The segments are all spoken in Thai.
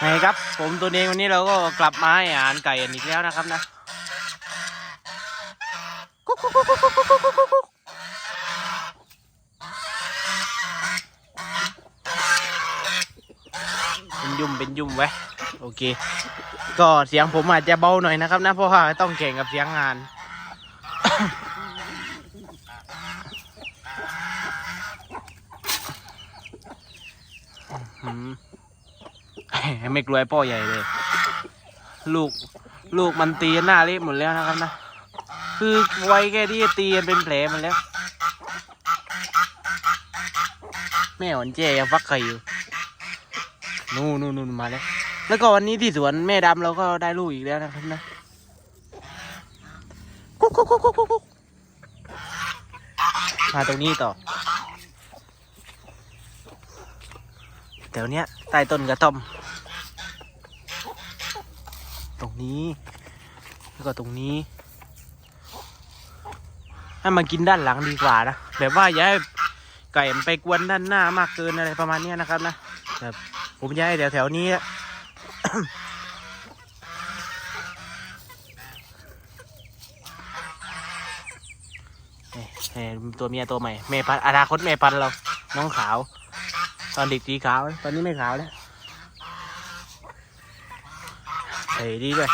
ไงครับ ผมตัวเองวันนี้เราก็กลับมาอ่านไก่อีกแล้วนะครับนะเป็นยุ่มเป็นยุ่มไว้โอเค ก็เสียงผมอาจจะเบาหน่อยนะครับนะเพราะว่าต้องแข่งกับเสียงงานอืม ไม่กลัวไอ้พ่อใหญ่เลย ลูกลูกมันตีหน้าเละหมดแล้วนะครับนะ คือไว้แค่ที่จะตีกันเป็นแผลมันแล้ว แม่หอนเจยังฟักไข่อยู่นู่นนู่นนู่นมาแล้ว แล้วก็วันนี้ที่สวนแม่ดำเราก็ได้ลูกอีกแล้วนะครับนะกุ๊กกุ๊กกุ๊กกุ๊กกุ๊กมาตรงนี้ต่อแถวเนี้ยใต้ต้นกระท่อม ตรง นี้ แล้วก็ตรงนี้ ให้มากินด้านหลังดีกว่านะแบบว่าอย่าให้ไก่มันไปกวนด้านหน้ามากเกินอะไรประมาณนี้นะครับนะแบบผมจะให้แถวแถวนี้ ตัวเมียตัวใหม่แม่พันอนาคตแม่พันเรา น้องขาว ตอนเด็กสีขาว ตอนนี้ไม่ขาวแล้ว เฮ้ยดีด้วย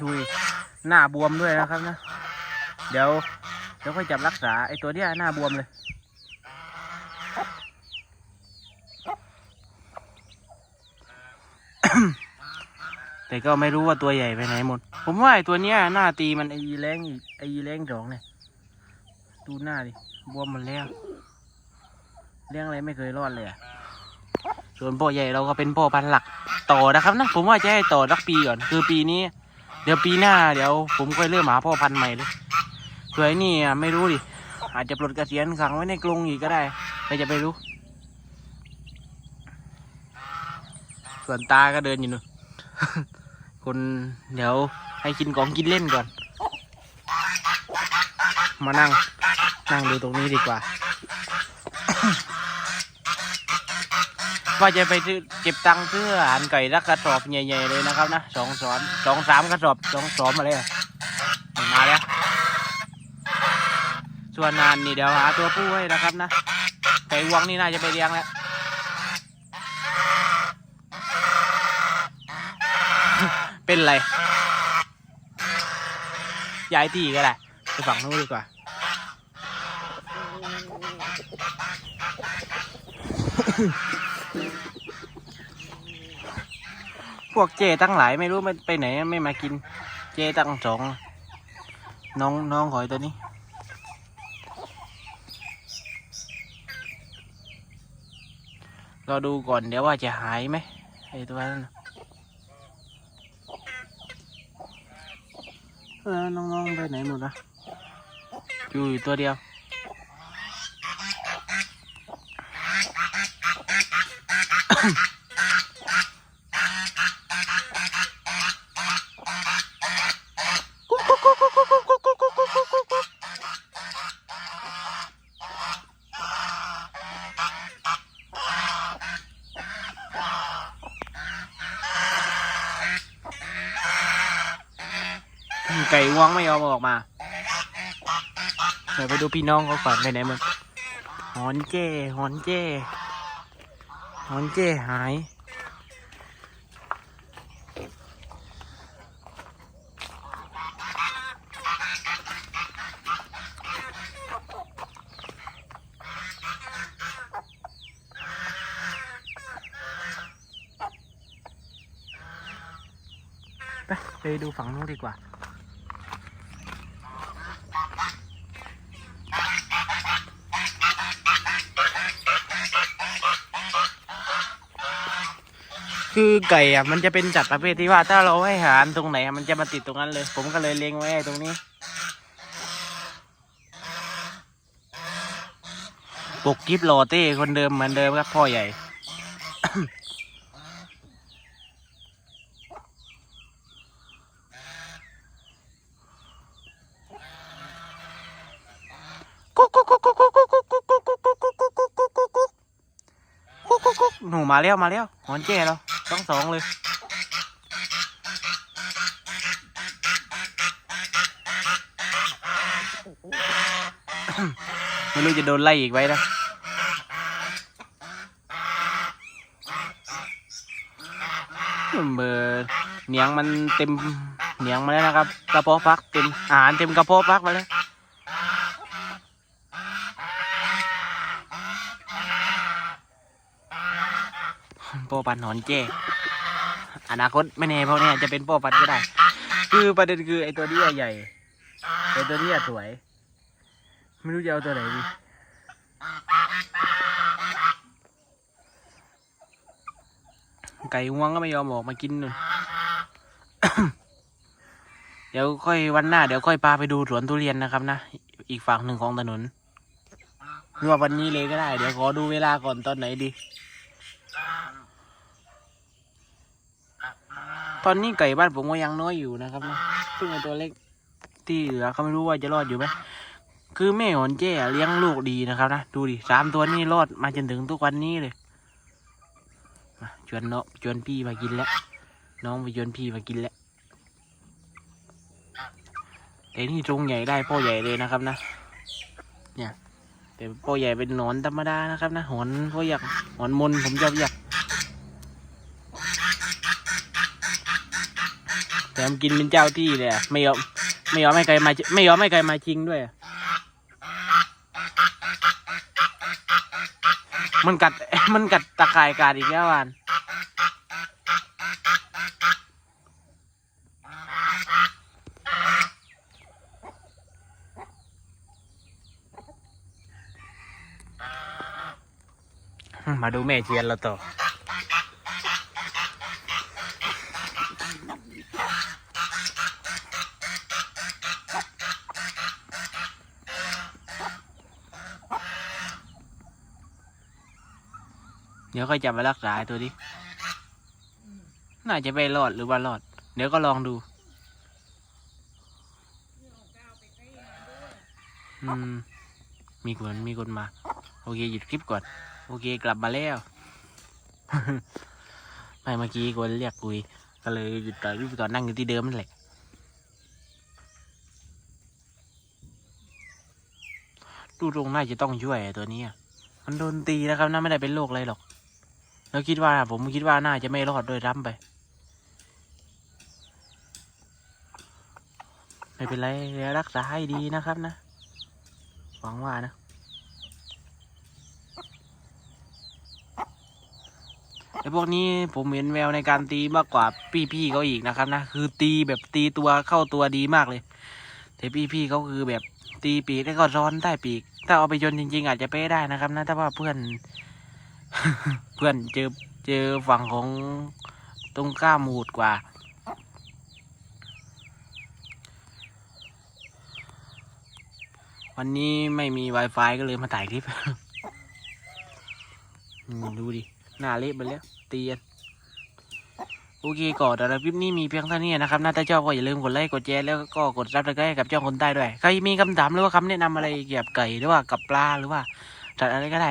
ดูหน้าบวมด้วยนะครับนะ เดี๋ยวเดี๋ยวค่อยจับรักษาไอ้ตัวเนี้ยหน้าบวมเลย แต่ก็ไม่รู้ว่าตัวใหญ่ไปไหนหมด ผมว่าไอ้ตัวเนี้ยหน้าตีมันไอ้ยีแรงอีกไอ้ยีแรงสองเนี่ยดูหน้าดิบวมหมดแล้วเลี้ยงอะไรไม่เคยรอดเลยอะส่วนพ่อใหญ่เราก็เป็นพ่อพันธุ์หลักต่อนะครับนะผมว่าจะให้ต่อสักปีก่อน คือปีนี้ เดี๋ยวปีหน้าเดี๋ยวผมค่อยเริ่มหาพ่อพันธุ์ใหม่เลยส่วนไอ้นี่อะไม่รู้ดิอาจจะปลดกเกษียณขังไว้ในกรงอีกก็ได้ใครจะไปรู้ ส่วนตาก็เดินอยู่นู่น คนเดี๋ยวให้กินของกินเล่นก่อน มานั่ง นั่งดูตรงนี้ดีกว่า ว่าจะไปเก็บตังค์ซื้ออาหารไก่รักกระสอบใหญ่ๆเลยนะครับนะสองสอนสองสามกระสอบสองสอมาเลยมาแล้วส่วนนานนี่เดี๋ยวหาตัวผู้ให้นะครับนะไก่วงนี่น่าจะไปเลี้ยงแล้ว เป็นอะไรย้ายที่ก็ได้ไปฝั่งนู้นดีกว่า พวกเจตั้งหลายไม่รู้มันไปไหนไม่มากิน เจตั้งสองน้องน้องหอยตัวนี้เราดูก่อนเดี๋ยวว่าจะหายไหมไอ้ตัวนั้น น่ะเออน้องๆไปไหนหมดละอยู่อยู่ตัวเดียว ไก่วงไม่ยอมออกมาเดี๋ยวไปดูพี่น้องเขาก่อนไปไหนหมันหอนเจ้หอนเจ้หอนเจ้หายไปไปดูฝั่งนู้นดีกว่า คือไก่อะมันจะเป็นจัดประเภทที่ว่าถ้าเราให้หารตรงไหนมันจะมาติดตรงนั้นเลย ผมก็เลยเลี้ยงไว้ตรงนี้ ปกกิฟโลเต้คนเดิมเหมือนเดิมครับพ่อใหญ่ กุ๊กกุ๊กกุ๊กกุ๊กกุ๊กกุ๊กกุ๊กกุ๊กกุ๊กกุ๊กกุ๊กกุ๊กกุ๊กกุ๊กกุ๊กหนูมาแล้วมาแล้วหอนเจ้แล้ว ต้องสองเลยไม่รู้จะโดนไล่อีกไว้นะเบอร์เหนียงมันเต็มเหนียงมาแล้วนะครับ กระเพาะพักเต็มอาหารเต็มกระเพาะพักมาแล้ว ปอปันหนอนเจอนาคตไม่แน่เพราะเนี่ยจะเป็นโปอปันก็ได้ คือประเด็นคือไอตัวนี้ใหญ่ไอตัวนี้สวย ไม่รู้จะเอาตัวไหนดีไก่งวงก็ไม่ยอมออกมากินนู่นเดี๋ยวค่อยวันหน้าเดี๋ยวค่อยพาไปดูสวนทุเรียนนะครับนะ อีกฝั่งหนึ่งของถนนหรือว่าวันนี้เลยก็ได้ เดี๋ยวขอดูเวลาก่อนตอนไหนดี ตอนนี้ไก่บ้านผมก็ยังน้อยอยู่นะครับนะซึ่งไอตัวเล็กที่เหลือเขาไม่รู้ว่าจะรอดอยู่ไหมคือแม่หอนเจ้อะเลี้ยงลูกดีนะครับนะดูดิสามตัวนี้รอดมาจนถึงทุกวันนี้เลยมาชวนเนาะชวนพี่มากินแล้วน้องไปชวนพี่มากินแล้วแต่นี่ตรงใหญ่ได้พ่อใหญ่เลยนะครับนะเนี่ยแต่พ่อใหญ่เป็นหนอนธรรมดานะครับนะหอนพ่ออยากหอนมนผมชอบอยาก แถมกินเป็นเจ้าที่เลยอะไม่ยอมไม่ยอมให้ใครมาไม่ยอมให้ใครมาชิงด้วยอะมันกัด มันกัดตะข่ายกัดอีกแล้ววานมาดูแม่เชียนเราต่อ เดี๋ยวค่อยจับมารักษาไอ้ตัวนี้น่าจะไม่รอดหรือว่ารอด เดี๋ยวก็ลองดู อืม มีคนมีคนมา โอเคหยุดคลิปก่อน โอเคกลับมาแล้วไม่เมื่อกี้คนเรียกคุย ก็เลยหยุดต่อยรูปก่อนนั่งอยู่ที่เดิมนั่นแหละดูตรงน่าจะต้องช่วยไอ้ตัวนี้อะมันโดนตีนะครับน่าไม่ได้เป็นโรคอะไรหรอก แล้วคิดว่าผมคิดว่าน่าจะไม่รอดโดวยร้ำไป ไม่เป็นไรรักษาให้ดีนะครับนะ หวังว่านะไอ้พวกนี้ผมเห็นแววในการตีมากกว่าพี่ๆเขาอีกนะครับนะ คือตีแบบตีตัวเข้าตัวดีมากเลย แต่พี่ๆเขาคือแบบตีปีกแล้วก็ร้อนได้ปีก ถ้าเอาไปจนจริง ๆ อาจจะเป้ได้นะครับนะ ถ้าว่าเพื่อน เพื่อนเจอเจอฝั่งของตรงข้ามหูดกว่า วันนี้ไม่มี Wi-Fi ก็เลยมาถ่ายคลิปดูดิ หน้าเละไปแล้ว เตียนโอเคก่อนแต่ละคลิปนี้มีเพียงเท่านี้นะครับ น่าถ้าชอบก็อย่าลืมกดไลค์ กดแชร์แล้วก็กดซับสไครต์ให้กับเจ้าคนใต้ด้วย ใครมีคำถามหรือว่าคำแนะนำอะไรเกี่ยวกับไก่หรือว่ากับปลาหรือว่าสัตว์อะไรก็ได้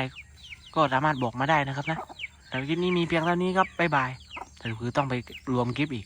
ก็สามารถบอกมาได้นะครับนะแต่คลิปนี้มีเพียงเท่านี้ครับบ๊ายบายแต่คือต้องไปรวมคลิปอีก